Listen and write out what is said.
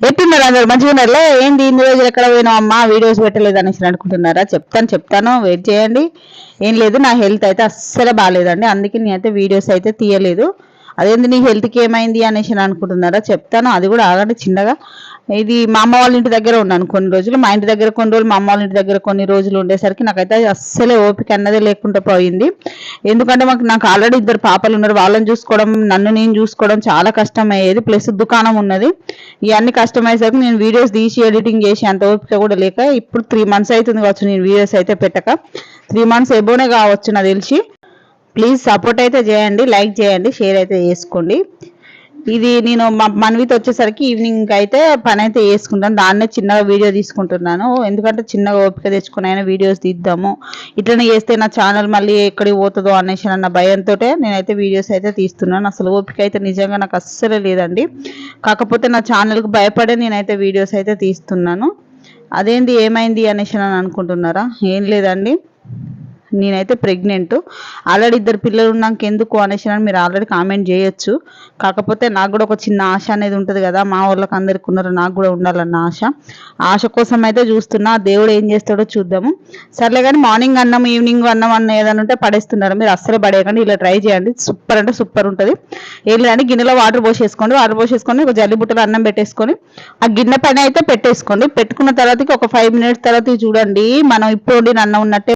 ఎట్టున్నారు అందరు? మంచిగా ఉన్నారులే ఏంటి ఇన్ని రోజులు ఎక్కడ పోయినా అమ్మా? వీడియోస్ పెట్టలేదు అనేసి అనుకుంటున్నారా? చెప్తాను చెప్తాను. వెయిట్ చేయండి. ఏం లేదు నా హెల్త్ అయితే అస్సలు బాగాలేదండి అందుకే నేనైతే వీడియోస్ అయితే తీయలేదు. అదేంటి నీ హెల్త్కి ఏమైంది అనేసి అని అనుకుంటున్నారా? చెప్తాను. అది కూడా ఆగండి చిన్నగా. ఇది మా అమ్మ వాళ్ళ ఇంటి దగ్గర ఉన్నాను కొన్ని రోజులు. మా ఇంటి దగ్గర కొన్ని రోజులు మా అమ్మ వాళ్ళ ఇంటి దగ్గర కొన్ని రోజులు ఉండేసరికి నాకైతే అస్సలే ఓపిక అన్నదే లేకుండా పోయింది. ఎందుకంటే మాకు నాకు ఆల్రెడీ ఇద్దరు పాపలు ఉన్నారు. వాళ్ళని చూసుకోవడం నన్ను నేను చూసుకోవడం చాలా కష్టం అయ్యేది ప్లస్ దుకాణం ఉన్నది. ఇవన్నీ కష్టమయ్యేసరికి నేను వీడియోస్ తీసి ఎడిటింగ్ చేసి అంత ఓపిక కూడా లేక ఇప్పుడు త్రీ మంత్స్ అవుతుంది కావచ్చు నేను వీడియోస్ అయితే పెట్టక. త్రీ మంత్స్ ఎబోనే కావచ్చు నాకు తెలిసి. ప్లీజ్ సపోర్ట్ అయితే చేయండి లైక్ చేయండి షేర్ అయితే చేసుకోండి. ఇది నేను మనవితో వచ్చేసరికి ఈవినింగ్ అయితే పని అయితే వేసుకుంటాను దాన్నే చిన్నగా వీడియో తీసుకుంటున్నాను. ఎందుకంటే చిన్నగా ఓపిక తెచ్చుకుని అయినా వీడియోస్ తీద్దాము. ఇట్లనే చేస్తే నా ఛానల్ మళ్ళీ ఎక్కడికి పోతుందో అనేసి అన్న భయంతో నేనైతే వీడియోస్ అయితే తీస్తున్నాను. అసలు ఓపిక అయితే నిజంగా నాకు అస్సలు లేదండి. కాకపోతే నా ఛానల్కి భయపడే నేనైతే వీడియోస్ అయితే తీస్తున్నాను. అదేంటి ఏమైంది అనేసి అని అనుకుంటున్నారా? ఏం లేదండి. నేనైతే ప్రెగ్నెంట్. ఆల్రెడీ ఇద్దరు పిల్లలు ఉన్నాక ఎందుకు అనేసి అని మీరు ఆల్రెడీ కామెంట్ చేయొచ్చు. కాకపోతే నాకు కూడా ఒక చిన్న ఆశ అనేది ఉంటుంది కదా మా వాళ్ళకి అందరికి ఉన్నారు నాకు కూడా ఉండాలన్న ఆశ. ఆశ కోసం అయితే చూస్తున్నా దేవుడు ఏం చేస్తాడో చూద్దాము. సర్లే కానీ మార్నింగ్ అన్నం ఈవినింగ్ అన్నం అన్న ఏదైనా ఉంటే పడేస్తున్నారు. మీరు అస్సలు పడేయకండి ఇలా ట్రై చేయండి. సూపర్ అంటే సూపర్ ఉంటుంది. ఏం లేదంటే గిన్నెలో వాటర్ పోసేసుకోండి వాటర్ పోసేసుకొని ఒక జల్లి బుట్టలో అన్నం పెట్టేసుకొని ఆ గిన్నె పైన అయితే పెట్టేసుకోండి. పెట్టుకున్న తర్వాత ఒక ఫైవ్ మినిట్స్ తర్వాత చూడండి మనం ఇప్పుడు వండిన అన్నం ఉన్నట్టే